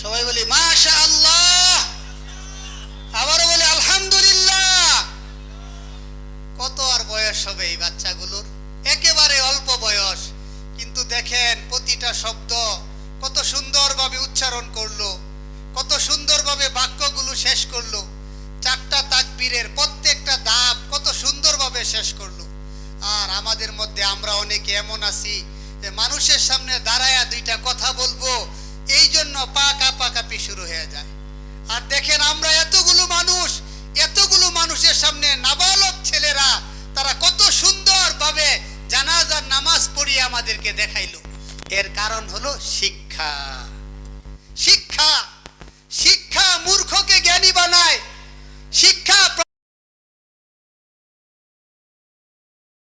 সবাই বলি মাশা আল্লাহ আবারও বলি, আলহামদুলিল্লাহ। কত আর বয়স হবে এই বাচ্চাগুলোর? একেবারে অল্প বয়স। কিন্তু দেখেন, প্রতিটা শব্দ কত সুন্দরভাবে উচ্চারণ করল, কত সুন্দরভাবে বাক্যগুলো শেষ করল, চারটা তাকবীরের প্রত্যেকটা দাপ কত সুন্দরভাবে শেষ করল। আর আমাদের মধ্যে আমরা অনেকে এমন আছি যে মানুষের সামনে দাঁড়ায়া দুইটা কথা বলব এই জন্য পা কাঁপাকাঁপি শুরু হয়ে যায়। আর দেখেন আমরা এতগুলো মানুষ, এতগুলো মানুষের সামনে নাবালক ছেলেরা, তারা কত সুন্দরভাবে জানাজার নামাজ পড়িয়ে আমাদেরকে দেখাইল। এর কারণ হলো শিক্ষা।